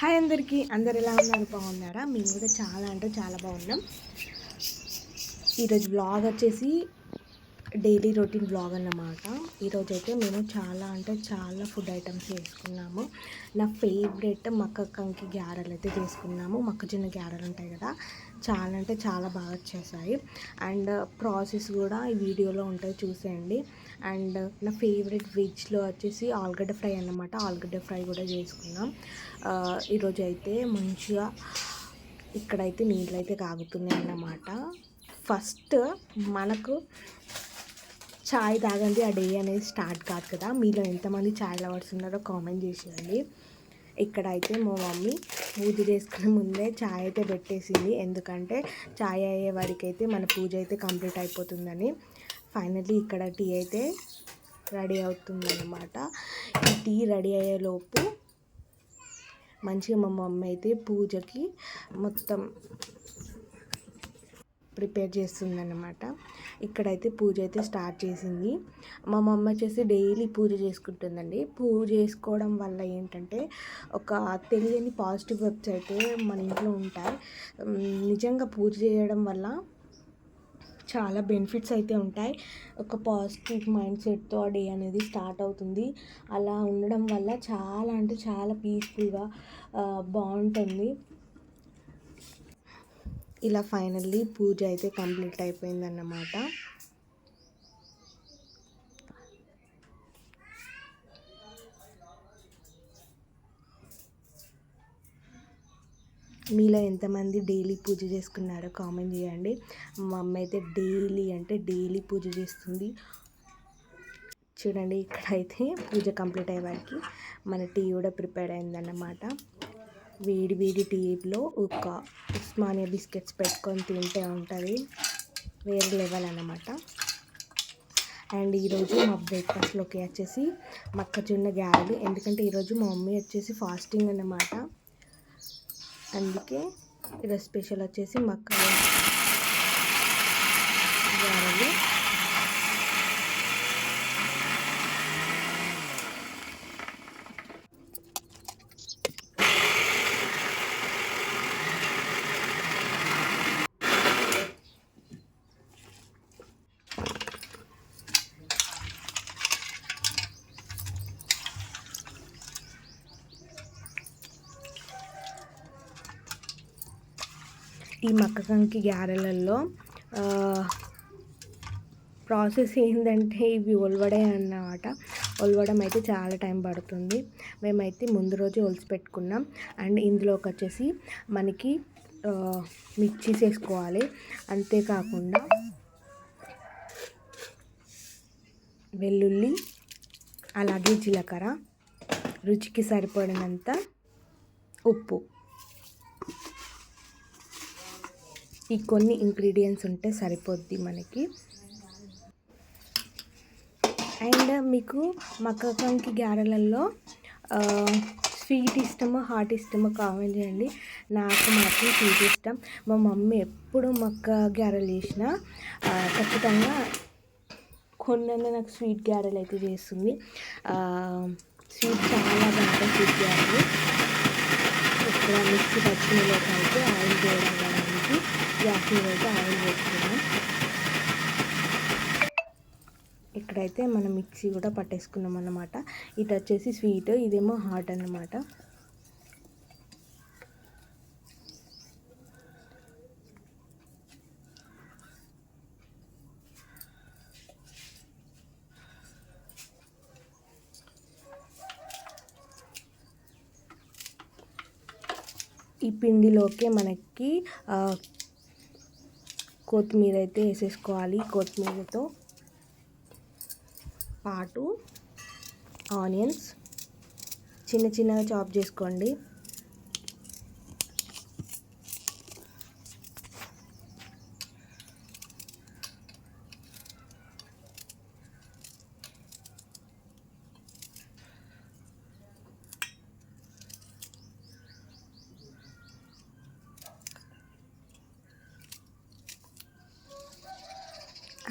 Hi అందరికీ. అందరు ఎలా ఉన్నారు? బాగున్నారా? మేము కూడా చాలా అంటే చాలా బాగున్నాం. ఈరోజు బ్లాగ్ వచ్చేసి డైలీ రొటీన్ బ్లాగ్ అన్నమాట. ఈరోజు అయితే మేము చాలా అంటే చాలా ఫుడ్ ఐటమ్స్ చేసుకున్నాము. నా ఫేవరెట్ మక్క కంకి గ్యారెలు అయితే చేసుకున్నాము. మొక్కజొన్న గ్యారెలు ఉంటాయి కదా చాలా అంటే చాలా బాగా వచ్చేసాయి. అండ్ ప్రాసెస్ కూడా ఈ వీడియోలో ఉంటుంది చూసేయండి. అండ్ నా ఫేవరెట్ వెజ్లో వచ్చేసి ఆలుగడ్డ ఫ్రై అన్నమాట. ఆలుగడ్డ ఫ్రై కూడా చేసుకున్నాం. ఈరోజు అయితే మంచిగా ఇక్కడైతే నీళ్ళు అయితే కాగుతున్నాయి అన్నమాట. ఫస్ట్ మనకు చాయ్ తాగండి ఆ డే అనేది స్టార్ట్ కాదు కదా. మీలో ఎంతమంది చాయ్ లవర్స్ ఉన్నారో కామెంట్ చేసేయండి. ఇక్కడ అయితే మా మమ్మీ పూజ చేసుకునే ముందే చాయ్ అయితే పెట్టేసింది. ఎందుకంటే చాయ్ అయ్యే వరకు అయితే మన పూజ అయితే కంప్లీట్ అయిపోతుందని. ఫైనల్లీ ఇక్కడ టీ అయితే రెడీ అవుతుందన్నమాట. ఈ టీ రెడీ అయ్యేలోపు మంచిగా మా మమ్మీ అయితే పూజకి మొత్తం ప్రిపేర్ చేస్తుందన్నమాట. ఇక్కడైతే పూజ అయితే స్టార్ట్ చేసింది. మా మమ్మ వచ్చేసి డైలీ పూజ చేసుకుంటుందండి. పూజ చేసుకోవడం వల్ల ఏంటంటే ఒక తెలియని పాజిటివ్ వెబ్స్ అయితే మన ఇంట్లో ఉంటాయి. నిజంగా పూజ చేయడం వల్ల చాలా బెనిఫిట్స్ అయితే ఉంటాయి. ఒక పాజిటివ్ మైండ్ సెట్తో ఆ డే అనేది స్టార్ట్ అవుతుంది. అలా ఉండడం వల్ల చాలా అంటే చాలా పీస్ఫుల్గా బాగుంటుంది. ఇలా ఫైనల్లీ పూజ అయితే కంప్లీట్ అయిపోయిందన్నమాట. మీలో ఎంతమంది డైలీ పూజ చేసుకున్నారో కామెంట్ చేయండి. మా అమ్మ అయితే డైలీ అంటే డైలీ పూజ చేస్తుంది. చూడండి ఇక్కడైతే పూజ కంప్లీట్ అయ్యేవారికి మన టీ కూడా ప్రిపేర్ అయిందన్నమాట. వేడి వేడి టీలో ఒక ఉస్మానియా బిస్కెట్స్ పెట్టుకొని తింటే ఉంటుంది. వేరే లెవెల్ అన్నమాట. అండ్ ఈరోజు మా బ్రేక్ఫాస్ట్లోకి వచ్చేసి మొక్కజొన్న గారెలు. ఎందుకంటే ఈరోజు మా మమ్మీ వచ్చేసి ఫాస్టింగ్ అన్నమాట. అందుకే ఈరోజు స్పెషల్ వచ్చేసి మక్క గారెలు ఈ మక్కకంకి గారెలలో ప్రాసెస్ ఏంటంటే ఇవి ఒలవడే అన్నమాట. ఒలవడం అయితే చాలా టైం పడుతుంది. మేమైతే ముందు రోజు ఒలిచి పెట్టుకున్నాం. అండ్ ఇందులోకి వచ్చేసి మనకి మిర్చి మిర్చీస్ వేసుకోవాలి. అంతేకాకుండా వెల్లుల్లి అలాగే జీలకర్ర రుచికి సరిపడినంత ఉప్పు. ఈ కొన్ని ఇంగ్రీడియంట్స్ ఉంటే సరిపోద్ది మనకి. అండ్ మీకు మక్కకంకి గారెలలో స్వీట్ ఇష్టమో హాట్ ఇష్టమో కామెంట్ చేయండి. నాకు మాత్రం స్వీట్ ఇష్టం. మా మమ్మీ ఎప్పుడు మక్క గారెలు చేసినా ఖచ్చితంగా కొన్న నాకు స్వీట్ గారెలు అయితే చేస్తుంది. స్వీట్ చాలా బాగుంటాయి స్వీట్ గారెలు. ఇక్కడ మిక్సీ పచ్చిమిలోకి అయితే ఆయిల్ చేయడం గ్యాస్ మీద అయితే ఆయిల్ వేసుకున్నాం. ఇక్కడైతే మనం మిక్సీ కూడా పట్టేసుకున్నాం అన్నమాట. ఇటు వచ్చేసి స్వీట్ ఇదేమో హాట్ అన్నమాట. ఈ పిండిలోకే మనకి కొత్తిమీర అయితే వేసేసుకోవాలి. కొత్తిమీరతో పాటు ఆనియన్స్. చిన్న చిన్నగా చాప్ చేసుకోండి.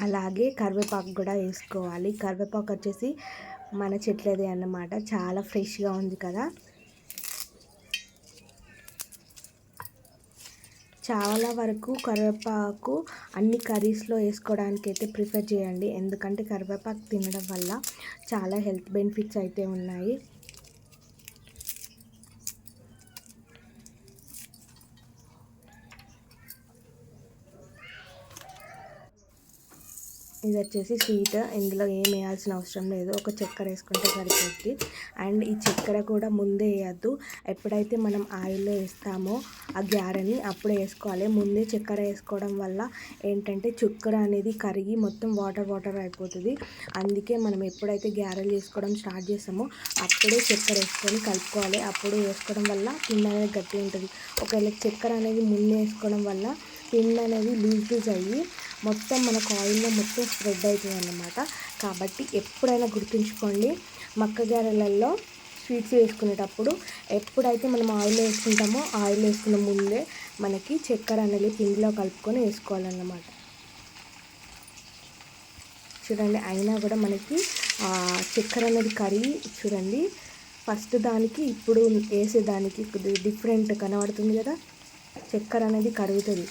అలాగే కరివేపాకు కూడా వేసుకోవాలి. కరివేపాకు వచ్చేసి మన చెట్లేదే అన్నమాట. చాలా ఫ్రెష్గా ఉంది కదా. చాలా వరకు కరివేపాకు అన్ని కర్రీస్లో వేసుకోవడానికి అయితే ప్రిఫర్ చేయండి. ఎందుకంటే కరివేపాకు తినడం వల్ల చాలా హెల్త్ బెనిఫిట్స్ అయితే ఉన్నాయి. ఇది వచ్చేసి స్వీట్. ఇందులో ఏం వేయాల్సిన అవసరం లేదు. ఒక చక్కెర వేసుకుంటే సరిపోద్ది. అండ్ ఈ చక్కెర కూడా ముందే వేయద్దు. ఎప్పుడైతే మనం ఆయిల్లో వేస్తామో ఆ గ్యారని అప్పుడే వేసుకోవాలి. ముందే చక్కెర వేసుకోవడం వల్ల ఏంటంటే చక్కెర అనేది కరిగి మొత్తం వాటర్ వాటర్ అయిపోతుంది. అందుకే మనం ఎప్పుడైతే గ్యారెలు చేసుకోవడం స్టార్ట్ చేస్తామో అప్పుడే చక్కెర వేసుకొని కలుపుకోవాలి. అప్పుడు వేసుకోవడం వల్ల పిండి అనేది గట్టి ఉంటుంది. ఒకవేళ చక్కెర అనేది ముందే వేసుకోవడం వల్ల పిండి అనేది లూజ్ లూజ్ అయ్యి మొత్తం మనకు ఆయిల్లో మొత్తం స్ప్రెడ్ అవుతుంది అన్నమాట కాబట్టి ఎప్పుడైనా గుర్తుంచుకోండి మక్క గారెలలో స్వీట్స్ వేసుకునేటప్పుడు ఎప్పుడైతే మనం ఆయిల్ వేసుకుంటామో ఆయిల్ వేసుకున్న ముందే మనకి చక్కెర అనేది పిండిలో కలుపుకొని వేసుకోవాలన్నమాట. చూడండి అయినా కూడా మనకి చక్కెర అనేది కరిగి చూడండి ఫస్ట్ దానికి ఇప్పుడు వేసేదానికి డిఫరెంట్ కనబడుతుంది కదా చక్కెర అనేది కరుగుతుంది.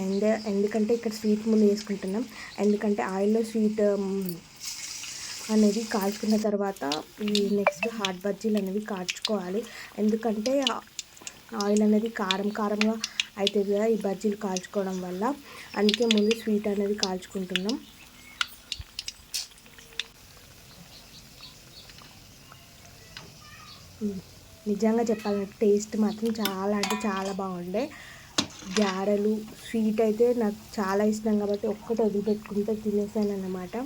అండ్ ఎందుకంటే ఇక్కడ స్వీట్ ముందు వేసుకుంటున్నాం ఎందుకంటే ఆయిల్లో స్వీట్ అనేది కాల్చుకున్న తర్వాత ఈ నెక్స్ట్ హాట్ బజ్జీలు అనేవి కాల్చుకోవాలి. ఎందుకంటే ఆయిల్ అనేది కారం కారంగా అవుతుంది కదా ఈ బజ్జీలు కాల్చుకోవడం వల్ల. అందుకే ముందు స్వీట్ అనేది కాల్చుకుంటున్నాం. నిజంగా చెప్పాలంటే టేస్ట్ మాత్రం చాలా అంటే చాలా బాగుండే. గారెలు స్వీట్ అయితే నాకు చాలా ఇష్టం కాబట్టి ఒక్కటి వదిలిపెట్టుకుంటే తినేసాను అన్నమాట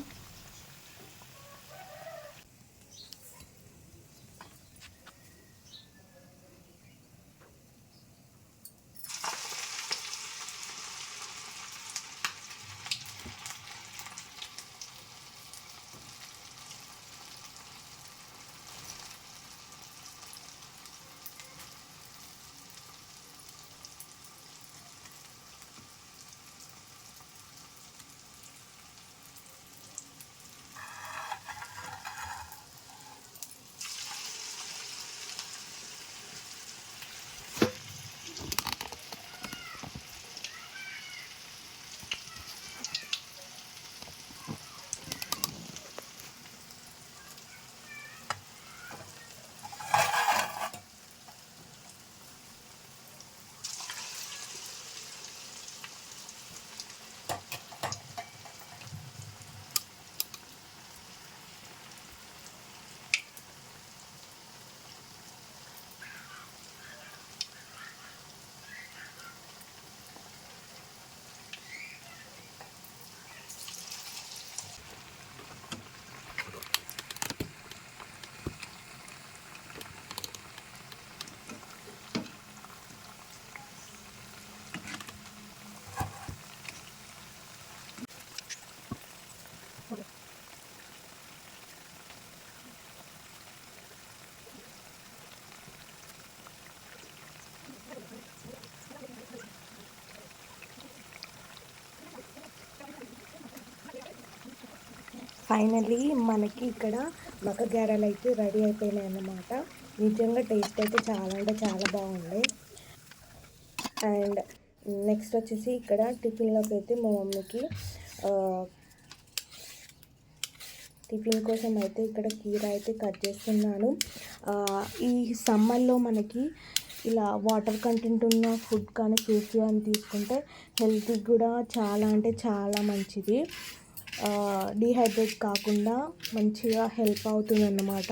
ఫైనలీ మనకి ఇక్కడ మక్క గారెలు అయితే రెడీ అయిపోయినాయి అన్నమాట. నిజంగా టేస్ట్ అయితే చాలా అంటే చాలా బాగుంది. అండ్ నెక్స్ట్ వచ్చేసి ఇక్కడ టిఫిన్లోకి అయితే మా మమ్మీకి టిఫిన్ కోసం అయితే ఇక్కడ కీర అయితే కట్ చేస్తున్నాను. ఈ సమ్మర్లో మనకి ఇలా వాటర్ కంటెంట్ ఉన్న ఫుడ్ కానీ ఫ్రూట్స్ కానీ తీసుకుంటే హెల్త్కి కూడా చాలా అంటే చాలా మంచిది. డీహైడ్రేట్ కాకుండా మంచిగా హెల్ప్ అవుతుంది అన్నమాట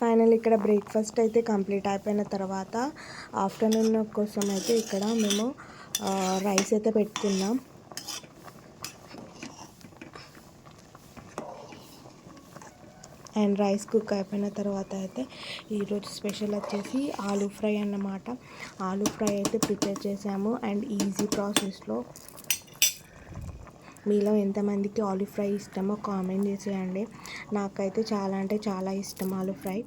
ఫైనల్ ఇక్కడ బ్రేక్ఫాస్ట్ అయితే కంప్లీట్ అయిపోయిన తర్వాత ఆఫ్టర్నూన్ కోసం అయితే ఇక్కడ మేము రైస్ అయితే పెట్టుకున్నాం. అండ్ రైస్ కుక్ అయిపోయిన తర్వాత అయితే ఈరోజు స్పెషల్ వచ్చేసి ఆలూ ఫ్రై అన్నమాట. ఆలూ ఫ్రై అయితే ప్రిపేర్ చేసాము. అండ్ ఈజీ ప్రాసెస్లో మీలో ఎంతమందికి ఆలివ్ ఫ్రై ఇష్టమో కామెంట్ చేసేయండి. నాకైతే చాలా అంటే చాలా ఇష్టం ఆలు ఫ్రై.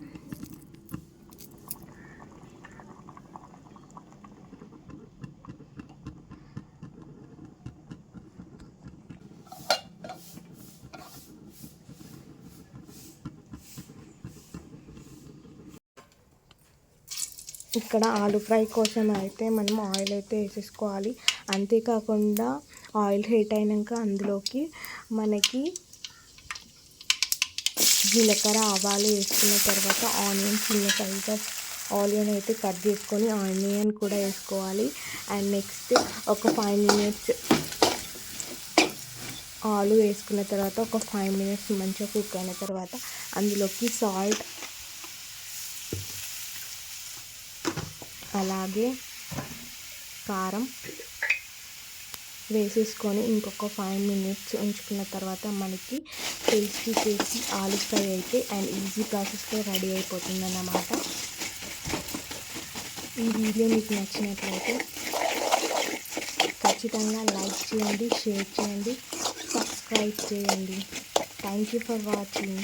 ఇక్కడ ఆలు ఫ్రై కోసం అయితే మనం ఆయిల్ అయితే వేసేసుకోవాలి. అంతేకాకుండా ఆయిల్ హీట్ అయినాక అందులోకి మనకి జీలకర్ర ఆవాలు వేసుకున్న తర్వాత ఆనియన్ చిన్న సైజ్ ఆఫ్ ఆనియన్ అయితే కట్ చేసుకొని ఆనియన్ కూడా వేసుకోవాలి. అండ్ నెక్స్ట్ ఒక ఫైవ్ మినిట్స్ ఆలు వేసుకున్న తర్వాత ఒక ఫైవ్ మినిట్స్ మంచిగా కుక్ అయిన తర్వాత అందులోకి సాల్ట్ అలాగే కారం వేసేసుకొని ఇంకొక ఫైవ్ మినిట్స్ ఉంచుకున్న తర్వాత మనకి టేస్టీ టేస్టీ ఆలు ఫ్రై అయితే అండ్ ఈజీ ప్రాసెస్లో రెడీ అయిపోతుంది అన్నమాట ఈ వీడియో మీకు నచ్చినట్లయితే ఖచ్చితంగా లైక్ చేయండి షేర్ చేయండి సబ్స్క్రైబ్ చేయండి. Thank you for watching